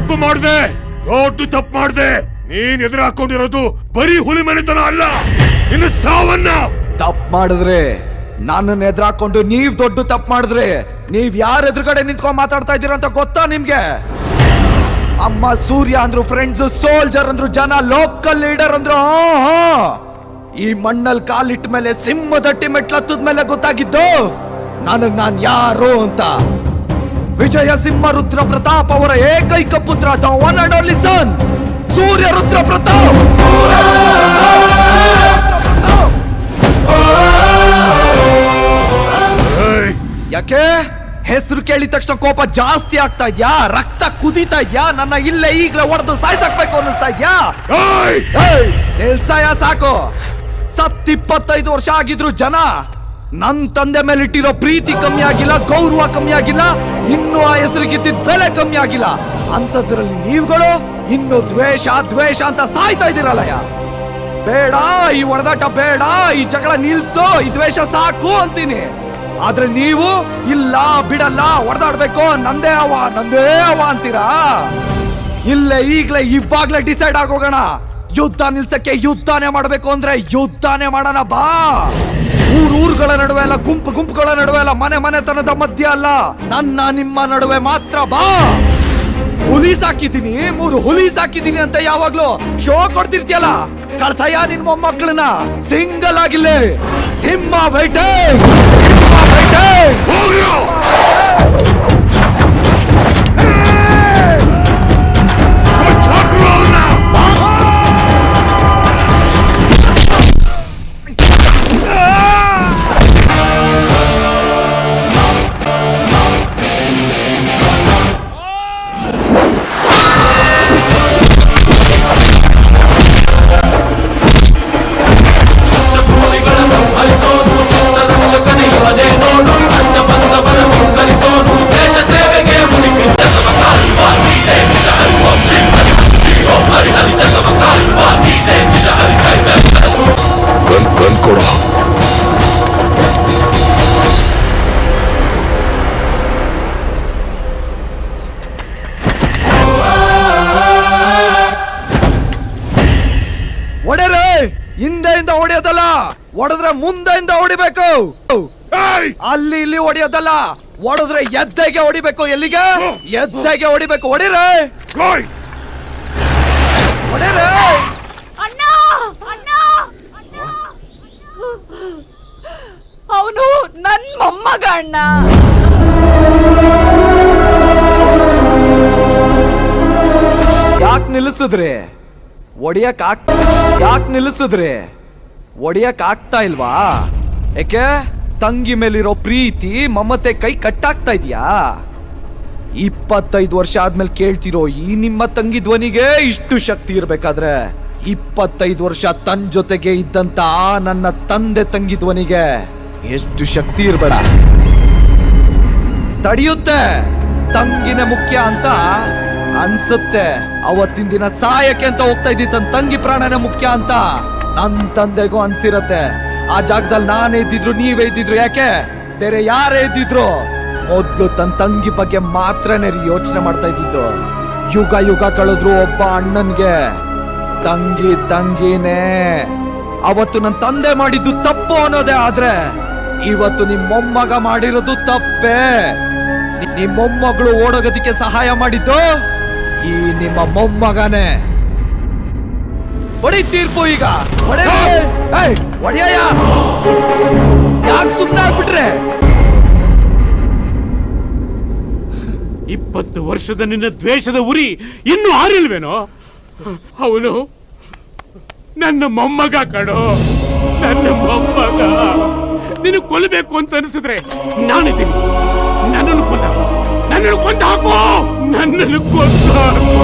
ತಪ್ಪು ಮಾಡಿದೆ. ದೊಡ್ಡ ತಪ್ಪು ಮಾಡಿದೆ. ನೀನ್ ಎದುರು ಹಾಕೊಂಡಿರೋದು ಬರೀ ಹುಲಿ ಮನೆತನ ಅಲ್ಲ. ಇನ್ನು ಸಾವನ್ನ. ತಪ್ಪು ಮಾಡಿದ್ರೆ ನನ್ನನ್ನು ಎದುರಾಕೊಂಡು ನೀವ್ ದೊಡ್ಡ ತಪ್ಪು ಮಾಡಿದ್ರೆ ನೀವ್ ಯಾರ ಎದುರುಗಡೆ ನಿಂತ್ಕೊಂಡ್ ಮಾತಾಡ್ತಾ ಇದ್ದೀರ ಅಂತ ಗೊತ್ತಾ ನಿಮ್ಗೆ? ಅಮ್ಮ ಸೂರ್ಯ ಅಂದ್ರು ಫ್ರೆಂಡ್ಸ್ ಸೋಲ್ಜರ್ ಅಂದ್ರು ಜನ ಲೋಕಲ್ ಲೀಡರ್ ಅಂದ್ರು. ಈ ಮಣ್ಣಲ್ಲಿ ಕಾಲಿಟ್ಟ ಮೇಲೆ ಸಿಂಹದಟ್ಟಿ ಮೆಟ್ಲತ್ತದ ಮೇಲೆ ಗೊತ್ತಾಗಿದ್ದು, ನನಗ್ ನಾನ್ ಯಾರು ಅಂತ. ವಿಜಯ ಸಿಂಹ ರುದ್ರ ಪ್ರತಾಪ್ ಅವರ ಏಕೈಕ ಪುತ್ರ the one and only son Surya Rudra Pratap. ಯಾಕೆ? ಹೆಸರು ಕೇಳಿದ ತಕ್ಷಣ ಕೋಪ ಜಾಸ್ತಿ ಆಗ್ತಾ ಇದ್ಯಾ? ರಕ್ತ ಕುದೀತಾ ಇದ್ಯಾ? ನನ್ನ ಇಲ್ಲೇ ಈಗಲೇ ಹೊಡೆದು ಸಾಯ್ಸಾಕ್ಬೇಕು ಅನ್ನಿಸ್ತಾ ಇದ್ಯಾ? ನಿಲ್ಸಯ್ಯ ಸಾಕು. ಸತ್ ಇಪ್ಪತ್ತೈದು ವರ್ಷ ಆಗಿದ್ರು ಜನ. ನನ್ ತಂದೆ ಮೇಲೆ ಇಟ್ಟಿರೋ ಪ್ರೀತಿ ಕಮ್ಮಿ ಆಗಿಲ್ಲ ಗೌರವ ಕಮ್ಮಿ ಆಗಿಲ್ಲ ಇನ್ನು ಆ ಹೆಸರಿಗಿದ್ದಿದ್ ಬೆಲೆ ಕಮ್ಮಿ ಆಗಿಲ್ಲ ಅಂತದ್ರಲ್ಲಿ ನೀವುಗಳು ಇನ್ನು ದ್ವೇಷ ದ್ವೇಷ ಅಂತ ಸಾಯ್ತಾ ಇದ್ದೀರಲ್ಲಯ್ಯ ಬೇಡ, ಈ ಹೊಡೆದಾಟ ಬೇಡ, ಈ ಜಗಳ ನಿಲ್ಸೋ, ಈ ದ್ವೇಷ ಸಾಕು ಅಂತೀನಿ. ಆದ್ರೆ ನೀವು ಇಲ್ಲ, ಬಿಡಲ್ಲ ಹೊಡೆದಾಡ್ಬೇಕು ನಂದೇ ಅವ ನಂದೇ ಅವ ಅಂತೀರಾ? ಇಲ್ಲೇ ಈಗಲೇ ಇವಾಗ್ಲೇ ಡಿಸೈಡ್ ಆಗೋಗೋಣ. ಯುದ್ಧ ನಿಲ್ಸಕ್ಕೆ ಯುದ್ಧಾನೇ ಮಾಡಬೇಕು ಅಂದ್ರೆ ಯುದ್ಧಾನೇ ಮಾಡೋಣ ಬಾ. ಊರ್ ಊರುಗಳ ನಡುವೆ ಅಲ್ಲ, ಗುಂಪು ಗುಂಪುಗಳ ನಡುವೆ ಅಲ್ಲ, ಮನೆ ಮನೆತನದ ಮಧ್ಯ ಅಲ್ಲ. ನನ್ನ ನಿಮ್ಮ ನಡುವೆ ಮಾತ್ರ ಬಾ. ಹುಲಿ ಸಾಕಿದ್ದೀನಿ, ಮೂರು ಹುಲಿ ಸಾಕಿದ್ದೀನಿ ಅಂತ ಯಾವಾಗ್ಲೂ ಶೋ ಕೊಡ್ತಿರ್ತಿಯಲ್ಲ? ಕಳ್ಸಯ್ಯ ನಿನ್ ಮೊಮ್ಮಕ್ಕಳನ್ನ. ಸಿಂಗಲ್ ಆಗಿಲ್ಲ. ಸಿಂಹ ವೈಟೆ ಹೊಡೆರೆ ಹಿಂದೆಯಿಂದ ಹೊಡೆಯೋದಲ್ಲ ಹೊಡೆದ್ರೆ ಮುಂದೆಯಿಂದ ಹೊಡಿಬೇಕು! ಅಲ್ಲಿ ಇಲ್ಲಿ ಹೊಡೆಯೋದಲ್ಲ ಹೊಡೆದ್ರೆ ಎದ್ದೆಗೆ ಹೊಡಿಬೇಕು. ಎಲ್ಲಿಗೆ? ಎದ್ದೆಗೆ ಹೊಡಿಬೇಕು. ಹೊಡಿರೆ. ಹೊಡೆರೆ. ಅವನು ನನ್ನ ಮೊಮ್ಮಗ ಅಣ್ಣ. ಯಾಕೆ ನಿಲ್ಲಿಸಿದ್ರಿ? ಹೊಡಿಯಕ್ ಆಗ್ ಯಾಕೆ ನಿಲ್ಲಿಸಿದ್ರಿ? ಒಡಿಯಕ್ ಆಗ್ತಾ ಇಲ್ವಾ? ಏಕೆ? ತಂಗಿ ಮೇಲಿರೋ ಪ್ರೀತಿ ಮಮತೆ ಕೈ ಕಟ್ಟಾಗ್ತಾ ಇದೆಯಾ? ಇಪ್ಪತ್ತೈದು ವರ್ಷ ಆದ್ಮೇಲೆ ಕೇಳ್ತಿರೋ ಈ ನಿಮ್ಮ ತಂಗಿ ಧ್ವನಿಗೆ ಇಷ್ಟು ಶಕ್ತಿ ಇರ್ಬೇಕಾದ್ರೆ ಇಪ್ಪತ್ತೈದು ವರ್ಷ ತನ್ ಜೊತೆಗೆ ಇದ್ದಂತ ಆ ನನ್ನ ತಂದೆ ತಂಗಿ ಧ್ವನಿಗೆ ಎಷ್ಟು ಶಕ್ತಿ ಇರಬೇಡ. ತಡೆಯುತ್ತೆ. ತಂಗಿನ ಮುಖ್ಯ ಅಂತ ಅನ್ಸುತ್ತೆ. ಅವತ್ತಿನ ದಿನ ಸಾಯಕ್ಕೆ ಅಂತ ಹೋಗ್ತಾ ಇದ್ದಿ ತನ್ನ ತಂಗಿ ಪ್ರಾಣನೇ ಮುಖ್ಯ ಅಂತ. ನನ್ನ ತಂದೆಗೂ ಅನ್ಸಿರತ್ತೆ. ಆ ಜಾಗದಲ್ಲಿ ನಾನೇ ಇದ್ದಿದ್ರು, ನೀವೇ ಇದ್ದಿದ್ರು, ಯಾಕೆ? ಬೇರೆ ಯಾರೇ ಇದ್ದಿದ್ರು? ಮೊದ್ಲು ತನ್ನ ತಂಗಿ ಬಗ್ಗೆ ಮಾತ್ರನೇ ಯೋಚನೆ ಮಾಡ್ತಾ ಇದ್ದಿದ್ದು. ಯುಗ ಯುಗ ಕಳೆದ್ರು ಒಬ್ಬ ಅಣ್ಣನ್ಗೆ. ತಂಗಿ ತಂಗಿನೇ. ಅವತ್ತು ನನ್ನ ತಂದೆ ಮಾಡಿದ್ದು ತಪ್ಪು ಅನ್ನೋದೇ ಆದ್ರೆ, ಇವತ್ತು ನಿಮ್ ಮೊಮ್ಮಗ ಮಾಡಿರೋದು ತಪ್ಪೇ. ನಿಮ್ಮೊಮ್ಮಗಳು ನಿಮ್ ಮೊಮ್ಮಗಳು ಓಡೋಗೋದಕ್ಕೆ ಸಹಾಯ ಮಾಡಿದ್ದು? ಈ ನಿಮ್ಮ ಮೊಮ್ಮಗನೇ. ಬಡಿ ತೀರ್ಪು ಈಗ. ಹೊಡೆಯ ಯಾಕೆ ಸುಮ್ಮನೆ ಆಗ್ಬಿಟ್ರೆ? ಇಪ್ಪತ್ತು ವರ್ಷದ ನಿನ್ನ ದ್ವೇಷದ ಉರಿ ಇನ್ನೂ ಆರಿಲ್ವೇನೋ ಅವನು ನನ್ನ ಮೊಮ್ಮಗ ಕಣೋ. ನನ್ನ ಮೊಮ್ಮಗ. ನೀನು ಕೊಲ್ಲಬೇಕು ಅಂತ ಅನಿಸಿದ್ರೆ ನಾನಿದ್ದೀನಿ. నన్ను కొన్నావు. నన్ను కొందాకు నన్ను కొందాకు